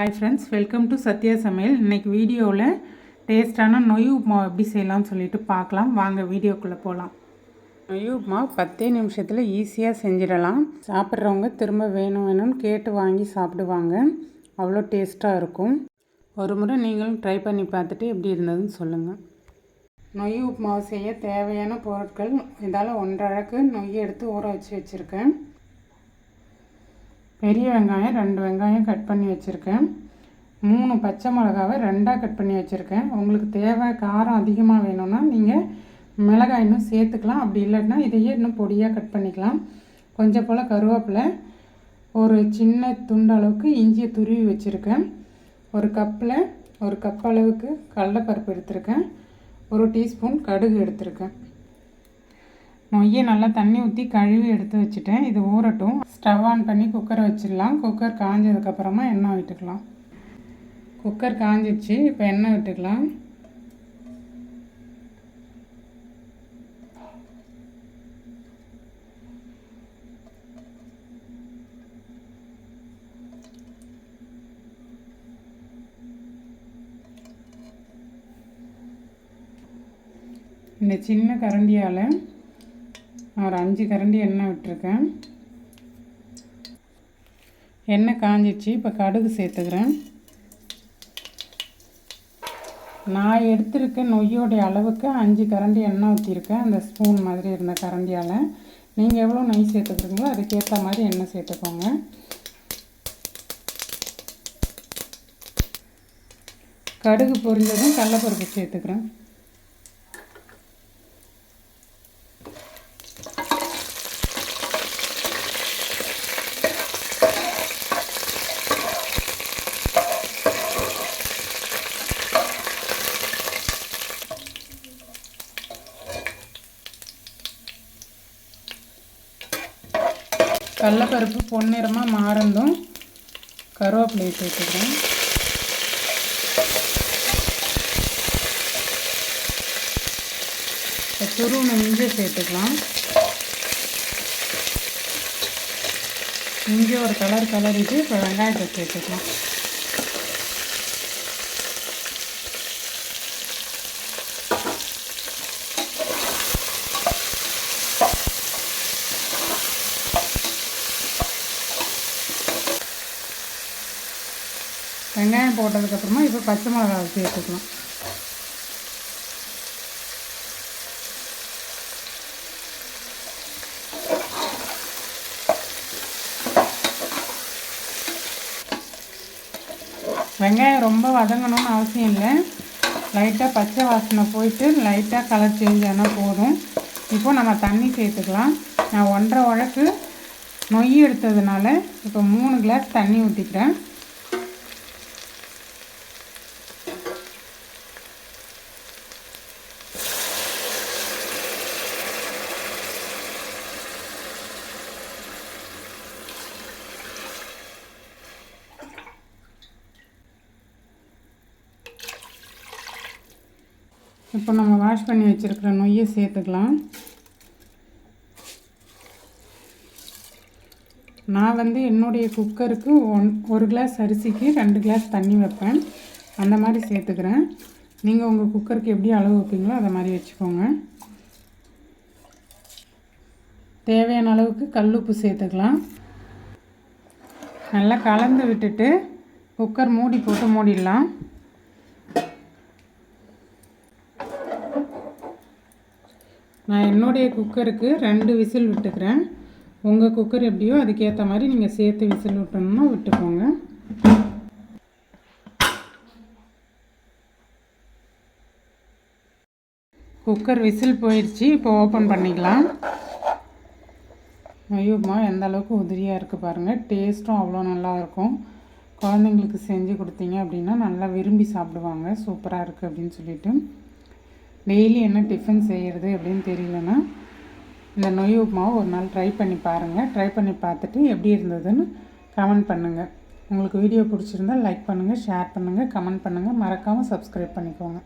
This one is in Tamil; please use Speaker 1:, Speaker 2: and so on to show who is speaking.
Speaker 1: Hi friends welcome to Sathya சமையல் இன்னைக்கு வீடியோவில் டேஸ்டான நொய் உப்மா எப்படி செய்யலாம்னு சொல்லிட்டு பார்க்கலாம். வாங்க வீடியோக்குள்ளே போகலாம் நொய் உப்புமா பத்தே நிமிஷத்தில் ஈஸியாக செஞ்சிடலாம். சாப்பிட்றவங்க திரும்ப வேணும் வேணும்னு கேட்டு வாங்கி சாப்பிடுவாங்க. அவ்வளோ டேஸ்ட்டாக இருக்கும். ஒரு முறை நீங்களும் ட்ரை பண்ணி பார்த்துட்டு எப்படி இருந்ததுன்னு சொல்லுங்கள் நொய் உப்மாவை செய்ய தேவையான பொருட்கள் இதால் ஒன்றழக்கு நொய் எடுத்து ஊற வச்சு வச்சுருக்கேன். பெரிய வெங்காயம் ரெண்டு வெங்காயம் கட் பண்ணி வச்சுருக்கேன். மூணு பச்சை மிளகாவை ரெண்டாக கட் பண்ணி வச்சுருக்கேன். உங்களுக்கு தேவை காரம் அதிகமாக வேணும்னா நீங்கள் மிளகாய் இன்னும் சேர்த்துக்கலாம். அப்படி இல்லைன்னா இதையே இன்னும் பொடியாக கட் பண்ணிக்கலாம். கொஞ்சம் போல் கருவேப்பிலை ஒரு சின்ன துண்டு அளவுக்கு இஞ்சியை துருவி வச்சுருக்கேன். ஒரு கப்பில் ஒரு கப் அளவுக்கு கடலைப்பருப்பு எடுத்திருக்கேன். ஒரு டீஸ்பூன் கடுகு எடுத்திருக்கேன். நொய்யை நல்லா தண்ணி ஊற்றி கழுவி எடுத்து வச்சுட்டேன். இது ஊறட்டும். ஸ்டவ் ஆன் பண்ணி குக்கரை வச்சிடலாம். குக்கர் காஞ்சதுக்கப்புறமா எண்ணெய் விட்டுக்கலாம். குக்கர் காஞ்சிச்சு இப்போ எண்ணெய் விட்டுக்கலாம். இந்த சின்ன கரண்டியால் ஒரு அஞ்சு கரண்டி எண்ணெய் விட்டுருக்கேன். எண்ணெய் காஞ்சிச்சு இப்போ கடுகு சேர்த்துக்கிறேன். நான் எடுத்திருக்க நொய்யோடைய அளவுக்கு அஞ்சு கரண்டி எண்ணெய் ஊற்றிருக்கேன் அந்த ஸ்பூன் மாதிரி இருந்த கரண்டியால். நீங்கள் எவ்வளோ நெய் சேர்த்துக்கிறீங்களோ அதுக்கேற்ற மாதிரி எண்ணெய் சேர்த்துக்கோங்க. கடுகு பொரிஞ்சதும் கடலப்பருப்பு சேர்த்துக்கிறேன். கடலப்பருப்பு பொன்னிறமாக மாறந்தும் கருவேப்பிலையை சேர்த்துக்கிறேன் துருவனை இஞ்சி சேர்த்துக்கலாம். இஞ்சி ஒரு கலர் கலரிட்டு இப்போ வெங்காயத்தை சேர்த்துக்கலாம் வெங்காயம் போட்டதுக்கப்புறமா இப்போ பச்சை மிளகாய் சேர்த்துக்கலாம் வெங்காயம் ரொம்ப வதங்கணும்னு அவசியம் இல்லை. லைட்டாக பச்சை வாசனை போயிட்டு லைட்டாக கலர் சேஞ்ச் ஆனால் போதும். இப்போ நம்ம தண்ணி சேர்த்துக்கலாம். நான் ஒன்றரை உழக்கு நொய் எடுத்ததுனால இப்போ மூணு கிளாஸ் தண்ணி ஊற்றிக்கிறேன் இப்போ நம்ம வாஷ் பண்ணி வச்சுருக்கிற நொய்யை சேர்த்துக்கலாம். நான் வந்து என்னுடைய குக்கருக்கு ஒன் ஒரு கிளாஸ் அரிசிக்கு ரெண்டு கிளாஸ் தண்ணி வைப்பேன். அந்த மாதிரி சேர்த்துக்கிறேன். நீங்கள் உங்கள் குக்கருக்கு எப்படி அளவு வைப்பீங்களோ அதை மாதிரி வச்சுக்கோங்க. தேவையான அளவுக்கு கல்லுப்பு சேர்த்துக்கலாம். நல்லா கலந்து விட்டுட்டு குக்கர் மூடி போட்டு மூடிடலாம். நான் என்னுடைய குக்கருக்கு ரெண்டு விசில் விட்டுக்கிறேன். உங்கள் குக்கர் எப்படியோ அதுக்கேற்ற மாதிரி நீங்கள் சேர்த்து விசில் விட்டணும்னா விட்டுக்கோங்க. குக்கர் விசில் போயிடுச்சு இப்போ ஓப்பன் பண்ணிக்கலாம். ஐயோம்மா எந்த அளவுக்கு உதிரியாக இருக்குது பாருங்கள் டேஸ்ட்டும் அவ்வளோ நல்லாயிருக்கும் குழந்தைங்களுக்கு செஞ்சு கொடுத்தீங்க அப்படின்னா நல்லா விரும்பி சாப்பிடுவாங்க. சூப்பராக இருக்குது அப்படின்னு சொல்லிவிட்டு டெய்லி என்ன டிஃபன் செய்கிறது அப்படின்னு தெரியலன்னா இந்த நொய் உப்புமாவை ஒரு நாள் ட்ரை பண்ணி பாருங்கள் ட்ரை பண்ணி பார்த்துட்டு எப்படி இருந்ததுன்னு கமெண்ட் பண்ணுங்கள் உங்களுக்கு வீடியோ பிடிச்சிருந்தால் லைக் பண்ணுங்கள் ஷேர் பண்ணுங்கள் கமெண்ட் பண்ணுங்கள் மறக்காமல் சப்ஸ்கிரைப் பண்ணிக்கோங்க.